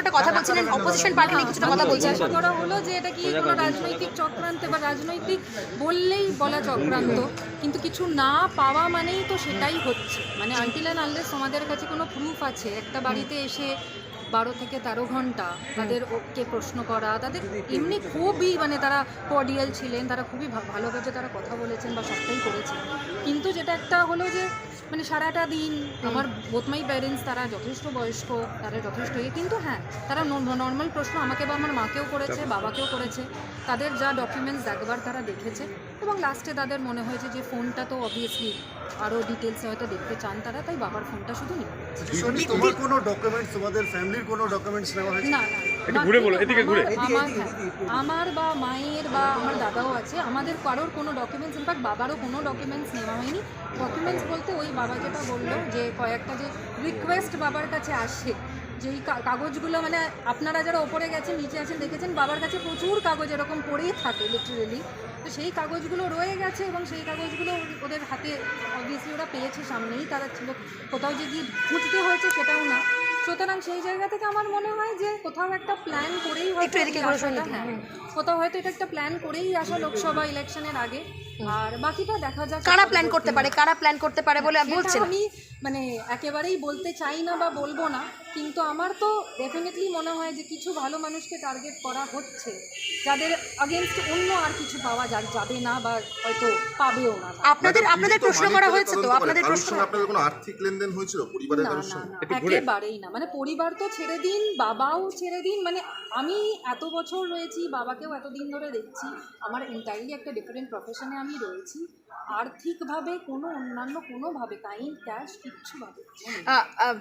কিছুটা কথা বলছিলেন অপোজিশন পার্টি নিয়ে কিছুটা কথা বলছিলেন। ধরা করা হলো যে এটা কি কোনো রাজনৈতিক চক্রান্ত বা রাজনৈতিক বললেই বলা চক্রান্ত, কিন্তু কিছু না পাওয়া মানেই তো সেটাই হচ্ছে। মানে আনটিল আনলেস আমাদের কাছে কোনো প্রুফ আছে, একটা বাড়িতে এসে বারো থেকে তেরো ঘণ্টা তাদের ওকে প্রশ্ন করা তাদের এমনি খুবই মানে তারা কর্ডিয়াল ছিলেন তারা খুবই ভালোভাবে তারা কথা বলেছেন বা সবটাই করেছেন কিন্তু যেটা একটা হলো যে মানে সারাটা দিন আমার বোথ মাই প্যারেন্টস তারা যথেষ্ট বয়স্ক তারা যথেষ্ট ইয়ে কিন্তু হ্যাঁ তারা নর্মাল প্রশ্ন আমাকে বা আমার মাকেও করেছে বাবাকেও করেছে তাদের যা ডকুমেন্টস একবার তারা দেখেছে এবং লাস্টে তাদের মনে হয়েছে যে ফোনটা তো অবভিয়াসলি আরও ডিটেলসে হয়তো দেখতে চান তারা তাই বাবার ফোনটা শুধু নিয়ে তোমার কোনো ডকুমেন্টস তোমাদের ফ্যামিলির কোনো ডকুমেন্টস নেওয়া হয়েছে? না না একটু ঘুরে বলো, এদিকে ঘুরে। আমার- হ্যাঁ, আমার বা মায়ের বা আমার দাদাও আছে আমাদের কারোর কোনো ডকুমেন্টস ইনফ্যাক্ট বাবারও কোনো ডকুমেন্টস নেওয়া হয়নি। ডকুমেন্টস বলতে ওই বাবা যেটা বলল যে কয়েকটা যে রিকোয়েস্ট বাবার কাছে আসে যেই কা- কাগজগুলো মানে আপনারা যারা ওপরে গেছেন নিচে আছেন দেখেছেন বাবার কাছে প্রচুর কাগজ এরকম পড়েই থাকে লিটারেলি তো সেই কাগজগুলো রয়ে গেছে এবং সেই কাগজগুলো ওদের হাতে অবভিয়াসলি ওরা পেয়েছে সামনেই তারা ছিল কোথাও যে গিয়ে খুঁজতে হয়েছে সেটাও না। সুতরাং সেই জায়গা থেকে আমার মনে হয় যে কোথাও একটা প্ল্যান করেই হয়তো একটু এদিকে এই ঘুরে আসাটা, শুনি। হ্যাঁ কোথাও হয়তো এটা একটা প্ল্যান করেই আসা লোকসভা ইলেকশনের আগে। আর বাকিটা দেখা যাক কারা প্ল্যান করতে পারে কারা প্ল্যান করতে পারে বলে বলছেন? আমি মানে একেবারেই বলতে চাই না বা বলব না কিন্তু আমার তো ডেফিনেটলি মনে হয় যে কিছু ভালো মানুষকে টার্গেট করা হচ্ছে যাদের আগেনস্ট অন্য আর কিছু পাওয়া যাবে না বা হয়তো পাবেও না। আপনাদের আপনাদের প্রশ্ন করা হয়েছে তো আপনাদের প্রশ্ন আপনাদের কোনো আর্থিক লেনদেন হয়েছিল পরিবারের কারোর সঙ্গে। একেবারেই না। মানে পরিবার তো ছেড়ে দিন বাবাও ছেড়ে দিন। মানে আমি এত বছর রয়েছি বাবাকেও এতদিন ধরে দেখছি। আমার এন্টায়ারলি একটা ডিফারেন্ট প্রফেশনে আমি রয়েছি। আর্থিকভাবে কোনো অন্যান্য কোনোভাবে কাইন্ড ক্যাশ কিচ্ছুভাবে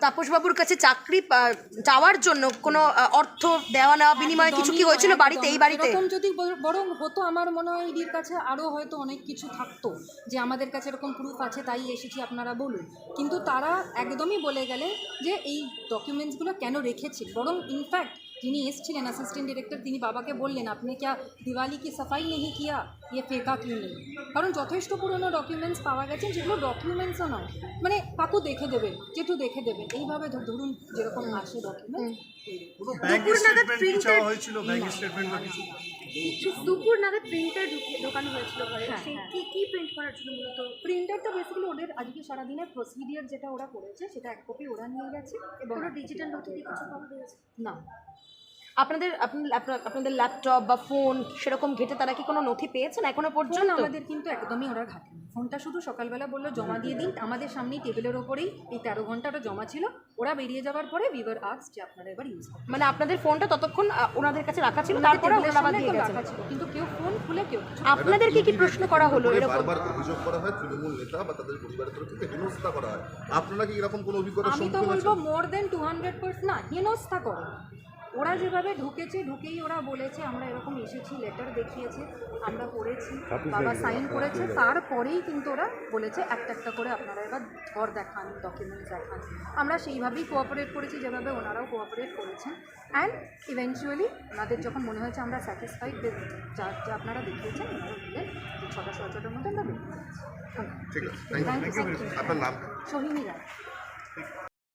তাপসবাবুর কাছে চাকরি আহ, চাওয়ার জন্য কোনো অর্থ দেওয়া নেওয়া বিনিময়ে কিছু কি হয়েছিল বাড়িতে এই বাড়িতে? এরকম যদি বর- বরং হতো আমার মনে হয় ইডির কাছে আরও হয়তো অনেক কিছু থাকতো যে আমাদের কাছে এরকম প্রুফ আছে তাই এসেছি আপনারা বলুন। কিন্তু তারা একদমই বলে গেলে যে এই ডকুমেন্টসগুলো কেন রেখেছিল বরং ইনফ্যাক্ট যিনি এসছিলেন অ্যাসিস্ট্যান্ট ডিরেক্টর তিনি বাবাকে বললেন আপনি क्या দিওয়ালি কি সাফাই নেই কিয়া ইয়ে ফেকা কি নেই? কারণ যথেষ্ট পুরনো ডকুমেন্টস পাওয়া গেছে যেগুলো ডকুমেন্টসও নয়। মানে কাকু দেখে দেবেন যেটু দেখে দেবেন এইভাবে ধরুন যেরকম আসে ডকুমেন্ট দুপুর নাগাদ প্রিন্টার ঢোকানো হয়েছিল ঘরে। হ্যাঁ, সেই হ্যাঁ। কি কি প্রিন্ট করার জন্য মূলত? প্রিন্টারটা বেসিক্যালি ওদের আজকে সারাদিনের প্রসিডিয়ার যেটা ওরা করেছে সেটা এক কপি ওরা নিয়ে গেছে। এবং ডিজিটাল নথি দিয়ে কিছু করা গেছে না। আপনাদের আপনি- আপনাদের ল্যাপটপ বা ফোন সেরকম ঘেটে তারা কি কোনো নথি পেয়েছেন এখনও পর্যন্ত? আমাদের কিন্তু একদমই ওরা ঘাটেনি। ফোনটা শুধু সকালবেলা বলল জমা দিয়ে দিন। আমাদের সামনেই টেবিলের ওপরেই এই তেরো ঘণ্টা ওটা জমা ছিল। ওরা বেরিয়ে যাওয়ার পরে বিভার আর্টস যে আপনারা এবার ইউজ করুন মানে আপনাদের ফোনটা ততক্ষণ ওনাদের কাছে রাখা ছিল তারপরে ওনারা দিয়ে গেছেন? কিন্তু কেউ ফোন খুলে কেউ আপনাদের কি কি প্রশ্ন করা হলো? এরকম বারবার অভিযোগ করা হয় তৃণমূল নেতা বা তাদের পরিবারের তরফ থেকে হেনস্থা করা হয়। আপনারা কি এরকম কোনো অভিজ্ঞতার আমি তো বলব more than two hundred percent না হেনস্থা করে। ওরা যেভাবে ঢুকেছে ঢুকেই ওরা বলেছে আমরা এরকম এসেছি লেটার দেখিয়েছে আমরা পড়েছি বাবা সাইন করেছে তারপরেই কিন্তু ওরা বলেছে একটা একটা করে আপনারা এবার ঘর দেখান ডকুমেন্টস দেখান। আমরা সেইভাবেই কোঅপারেট করেছি যেভাবে ওনারাও কোঅপারেট করেছেন। অ্যান্ড ইভেনচুয়ালি ওনাদের যখন মনে হয়েছে আমরা স্যাটিসফাইড যা যা আপনারা দেখিয়েছেন ওনারা বললেন যে ছটা সাড়ে ছটার মধ্যে আমরা বেরিয়ে যাচ্ছি। ঠিক আছে থ্যাংক থ্যাংক ইউ ইউ আপনার নাম? সোহিনী রায়।